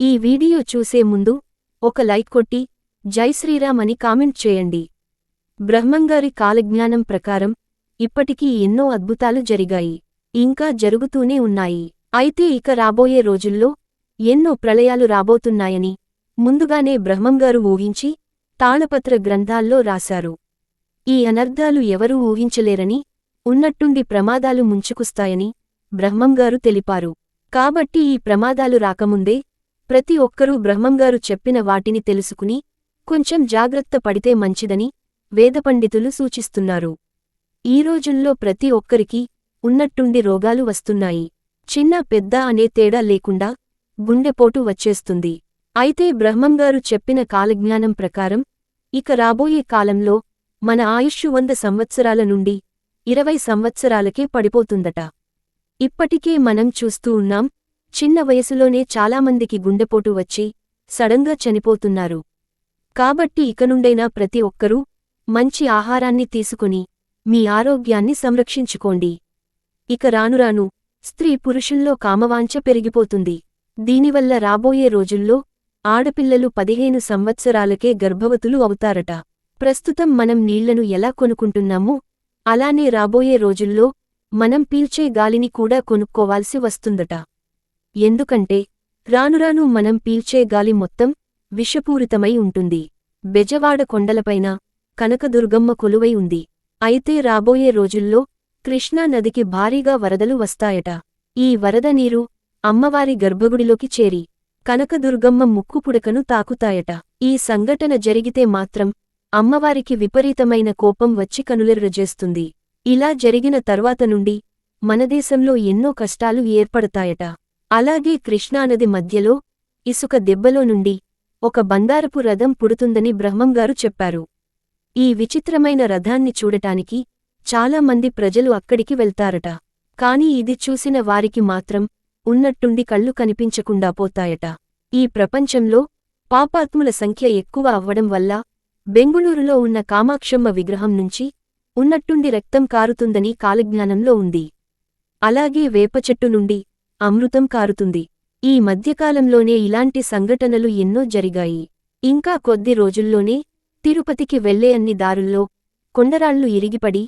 ఈ వీడియో చూసే ముందు ఒక లైక్ కొట్టి జై శ్రీరామ్ అని కామెంట్ చేయండి. బ్రహ్మంగారి కాలజ్ఞానం ప్రకారం ఇప్పటికీ ఎన్నో అద్భుతాలు జరిగాయి. ఇంకా జరుగుతూనే ఉన్నాయి. అయితే ఇక రాబోయే రోజుల్లో ఎన్నో ప్రళయాలు రాబోతున్నాయని ముందుగానే బ్రహ్మంగారు ఊహించి తాళపత్ర గ్రంథాల్లో రాశారు. ఈ అనర్ధాలు ఎవరూ ఊహించలేరని ఉన్నట్టుండి ప్రమాదాలు ముంచుకుస్తాయని బ్రహ్మంగారు తెలిపారు. కాబట్టి ఈ ప్రమాదాలు రాకముందే ప్రతి ఒక్కరూ బ్రహ్మంగారు చెప్పిన వాటిని తెలుసుకుని కొంచెం జాగ్రత్త పడితే మంచిదని వేదపండితులు సూచిస్తున్నారు. ఈ రోజుల్లో ప్రతి ఒక్కరికి ఉన్నట్టుండి రోగాలు వస్తున్నాయి. చిన్న పెద్ద అనే తేడా లేకుండా గుండెపోటు వచ్చేస్తుంది. అయితే బ్రహ్మంగారు చెప్పిన కాలజ్ఞానం ప్రకారం ఇక రాబోయే కాలంలో మన ఆయుష్షు వంద సంవత్సరాల నుండి ఇరవై సంవత్సరాలకే పడిపోతుందట. ఇప్పటికే మనం చూస్తూ ఉన్నాం చిన్న వయసులోనే చాలామందికి గుండెపోటు వచ్చి సడంగా చనిపోతున్నారు. కాబట్టి ఇకనుండైనా ప్రతి ఒక్కరూ మంచి ఆహారాన్ని తీసుకుని మీ ఆరోగ్యాన్ని సంరక్షించుకోండి. ఇక రానురాను స్త్రీ పురుషుల్లో కామవాంఛ పెరిగిపోతుంది. దీనివల్ల రాబోయే రోజుల్లో ఆడపిల్లలు పదిహేను సంవత్సరాలకే గర్భవతులు అవుతారట. ప్రస్తుతం మనం నీళ్ళను ఎలా కొనుక్కుంటున్నామో అలానే రాబోయే రోజుల్లో మనం పీల్చే గాలిని కూడా కొనుక్కోవాల్సి వస్తుందట. ఎందుకంటే రానురాను మనం పీల్చే గాలి మొత్తం విషపూరితమై ఉంటుంది. బెజవాడ కొండలపైన కనకదుర్గమ్మ కొలువై ఉంది. అయితే రాబోయే రోజుల్లో కృష్ణా నదికి భారీగా వరదలు వస్తాయట. ఈ వరద నీరు అమ్మవారి గర్భగుడిలోకి చేరి కనకదుర్గమ్మ ముక్కుపుడకను తాకుతాయట. ఈ సంఘటన జరిగితే మాత్రం అమ్మవారికి విపరీతమైన కోపం వచ్చి కనులెర్రజేస్తుంది. ఇలా జరిగిన తర్వాత నుండి మనదేశంలో ఎన్నో కష్టాలు ఏర్పడతాయట. అలాగే కృష్ణానది మధ్యలో ఇసుక దెబ్బలో నుండి ఒక బంగారపు రథం పుడుతుందని బ్రహ్మంగారు చెప్పారు. ఈ విచిత్రమైన రథాన్ని చూడటానికి చాలామంది ప్రజలు అక్కడికి వెళ్తారట. కాని ఇది చూసిన వారికి మాత్రం ఉన్నట్టుండి కళ్ళు కనిపించకుండా పోతాయట. ఈ ప్రపంచంలో పాపాత్ముల సంఖ్య ఎక్కువ అవ్వడం వల్ల బెంగుళూరులో ఉన్న కామాక్షమ్మ విగ్రహం నుంచి ఉన్నట్టుండి రక్తం కారుతుందని కాలజ్ఞానంలో ఉంది. అలాగే వేపచెట్టు నుండి అమృతం కారుతుంది. ఈ మధ్యకాలంలోనే ఇలాంటి సంఘటనలు ఎన్నో జరిగాయి. ఇంకా కొద్ది రోజుల్లోనే తిరుపతికి వెళ్ళే అన్ని దారుల్లో కొండరాళ్ళు ఇరిగిపడి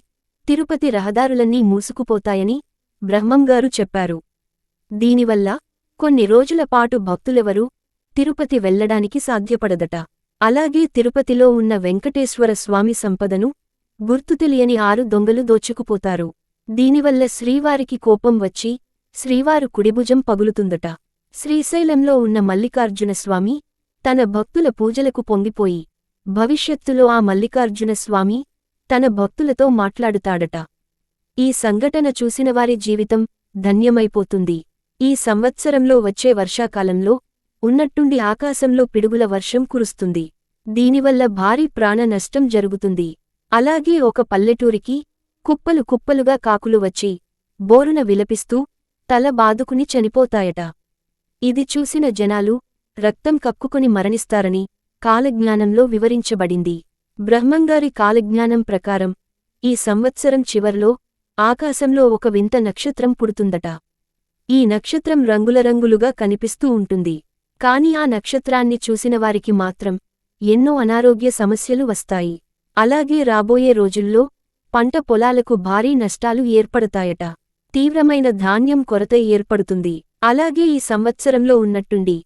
తిరుపతి రహదారులన్నీ మూసుకుపోతాయని బ్రహ్మంగారు చెప్పారు. దీనివల్ల కొన్ని రోజుల పాటు భక్తులెవరూ తిరుపతి వెళ్ళడానికి సాధ్యపడదట. అలాగే తిరుపతిలో ఉన్న వెంకటేశ్వర స్వామి సంపదను గుర్తుతెలియని ఆరు దొంగలు దోచుకుపోతారు. దీనివల్ల శ్రీవారికి కోపం వచ్చి శ్రీవారు కుడిభుజం పగులుతుందట. శ్రీశైలంలో ఉన్న మల్లికార్జునస్వామి తన భక్తుల పూజలకు పొంగిపోయి భవిష్యత్తులో ఆ మల్లికార్జున స్వామి తన భక్తులతో మాట్లాడుతాడట. ఈ సంఘటన చూసినవారి జీవితం ధన్యమైపోతుంది. ఈ సంవత్సరంలో వచ్చే వర్షాకాలంలో ఉన్నట్టుండి ఆకాశంలో పిడుగుల వర్షం కురుస్తుంది. దీనివల్ల భారీ ప్రాణ నష్టం జరుగుతుంది. అలాగే ఒక పల్లెటూరికి కుప్పలు కుప్పలుగా కాకులు వచ్చి బోరున విలపిస్తూ తల బాదుకుని చనిపోతాయట. ఇది చూసిన జనాలు రక్తం కక్కుకుని మరణిస్తారని కాలజ్ఞానంలో వివరించబడింది. బ్రహ్మంగారి కాలజ్ఞానం ప్రకారం ఈ సంవత్సరం చివర్లో ఆకాశంలో ఒక వింత నక్షత్రం పుడుతుందట. ఈ నక్షత్రం రంగులరంగులుగా కనిపిస్తూ ఉంటుంది. కాని ఆ నక్షత్రాన్ని చూసినవారికి మాత్రం ఎన్నో అనారోగ్య సమస్యలు వస్తాయి. అలాగే రాబోయే రోజుల్లో పంట పొలాలకు భారీ నష్టాలు ఏర్పడతాయట. తీవ్రమైన ధాన్యం కొరత ఏర్పడుతుంది. అలాగే ఈ సంవత్సరంలో ఉన్నట్టుండి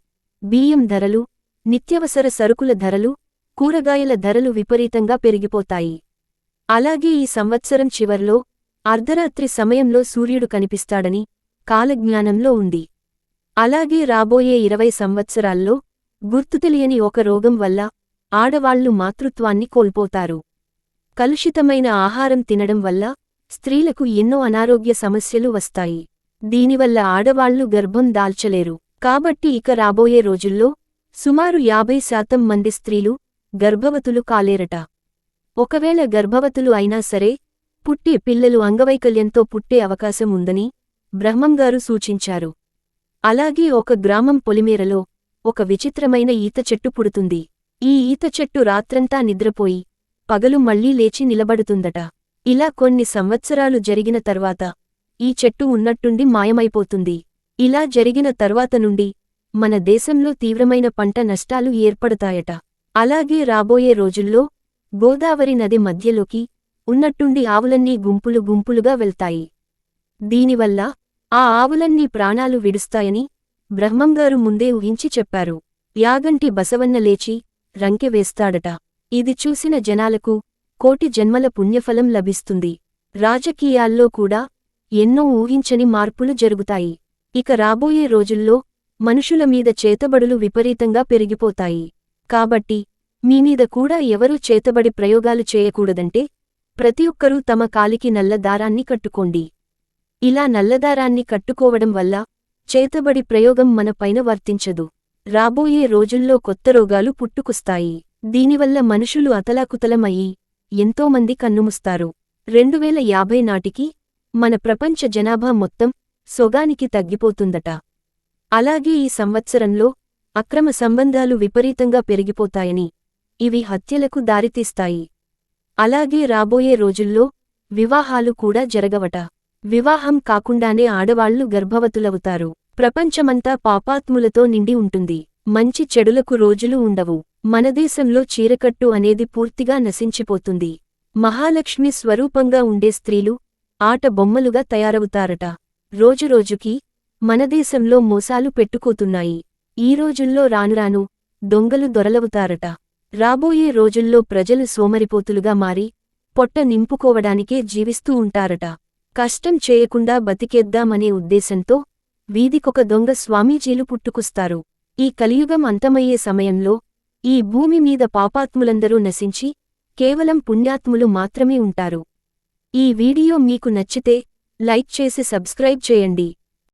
బియ్యం ధరలు నిత్యవసర సరుకుల ధరలు కూరగాయల ధరలు విపరీతంగా పెరిగిపోతాయి. అలాగే ఈ సంవత్సరం చివర్లో అర్ధరాత్రి సమయంలో సూర్యుడు కనిపిస్తాడని కాలజ్ఞానంలో ఉంది. అలాగే రాబోయే ఇరవై సంవత్సరాల్లో గుర్తుతెలియని ఒక రోగం వల్ల ఆడవాళ్ళు మాతృత్వాన్ని కోల్పోతారు. కలుషితమైన ఆహారం తినడం వల్ల స్త్రీలకు ఎన్నో అనారోగ్య సమస్యలు వస్తాయి. దీనివల్ల ఆడవాళ్ళు గర్భం దాల్చలేరు. కాబట్టి ఇక రాబోయే రోజుల్లో సుమారు యాభై శాతం మంది స్త్రీలు గర్భవతులు కాలేరట. ఒకవేళ గర్భవతులు అయినా సరే పుట్టే పిల్లలు అంగవైకల్యంతో పుట్టే అవకాశం ఉందని బ్రహ్మంగారు సూచించారు. అలాగే ఒక గ్రామం పొలిమేరలో ఒక విచిత్రమైన ఈత చెట్టు పుడుతుంది. ఈ ఈత చెట్టు రాత్రంతా నిద్రపోయి పగలు మళ్ళీ లేచి నిలబడుతుందట. ఇలా కొన్ని సంవత్సరాలు జరిగిన తర్వాత ఈ చెట్టు ఉన్నట్టుండి మాయమైపోతుంది. ఇలా జరిగిన తర్వాత నుండి మన దేశంలో తీవ్రమైన పంట నష్టాలు ఏర్పడతాయట. అలాగే రాబోయే రోజుల్లో గోదావరి నది మధ్యలోకి ఉన్నట్టుండి ఆవులన్నీ గుంపులు గుంపులుగా వెళ్తాయి. దీనివల్ల ఆ ఆవులన్నీ ప్రాణాలు విడుస్తాయని బ్రహ్మంగారు ముందే ఊహించి చెప్పారు. యాగంటి బసవన్న లేచి రంకె వేస్తాడట. ఇది చూసిన జనాలకు కోటి జన్మల పుణ్యఫలం లభిస్తుంది. రాజకీయాల్లో కూడా ఎన్నో ఊహించని మార్పులు జరుగుతాయి. ఇక రాబోయే రోజుల్లో మనుషుల మీద చేతబడులు విపరీతంగా పెరిగిపోతాయి. కాబట్టి మీమీద కూడా ఎవరూ చేతబడి ప్రయోగాలు చేయకూడదంటే ప్రతి ఒక్కరూ తమ కాలికి నల్లదారాన్ని కట్టుకోండి. ఇలా నల్లదారాన్ని కట్టుకోవడం వల్ల చేతబడి ప్రయోగం మన పైన వర్తించదు. రాబోయే రోజుల్లో కొత్త రోగాలు పుట్టుకొస్తాయి. దీనివల్ల మనుషులు అతలాకుతలం అయ్యి ఎంతోమంది కన్నుముస్తారు. రెండువేల యాభై నాటికి మన ప్రపంచ జనాభా మొత్తం సొగానికి తగ్గిపోతుందట. అలాగే ఈ సంవత్సరంలో అక్రమ సంబంధాలు విపరీతంగా పెరిగిపోతాయని ఇవి హత్యలకు దారితీస్తాయి. అలాగే రాబోయే రోజుల్లో వివాహాలు కూడా జరగవట. వివాహం కాకుండానే ఆడవాళ్ళు గర్భవతులవుతారు. ప్రపంచమంతా పాపాత్ములతో నిండి ఉంటుంది. మంచి చెడులకు రోజులు ఉండవు. మనదేశంలో చీరకట్టు అనేది పూర్తిగా నశించిపోతుంది. మహాలక్ష్మి స్వరూపంగా ఉండే స్త్రీలు ఆట బొమ్మలుగా తయారవుతారట. రోజురోజుకి మనదేశంలో మోసాలు పెట్టుకోతున్నాయి. ఈ రోజుల్లో రానురాను దొంగలు దొరలవుతారట. రాబోయే రోజుల్లో ప్రజలు సోమరిపోతులుగా మారి పొట్ట నింపుకోవడానికే జీవిస్తూ ఉంటారట. కష్టం చేయకుండా బతికేద్దామనే ఉద్దేశంతో వీధికొక దొంగ స్వామీజీలు పుట్టుకుస్తారు. ఈ కలియుగం అంతమయ్యే సమయంలో ఈ భూమి మీద పాపాత్ములందరూ నశించి కేవలం పుణ్యాత్ములు మాత్రమే ఉంటారు. ఈ వీడియో మీకు నచ్చితే లైక్ చేసి సబ్స్క్రైబ్ చేయండి.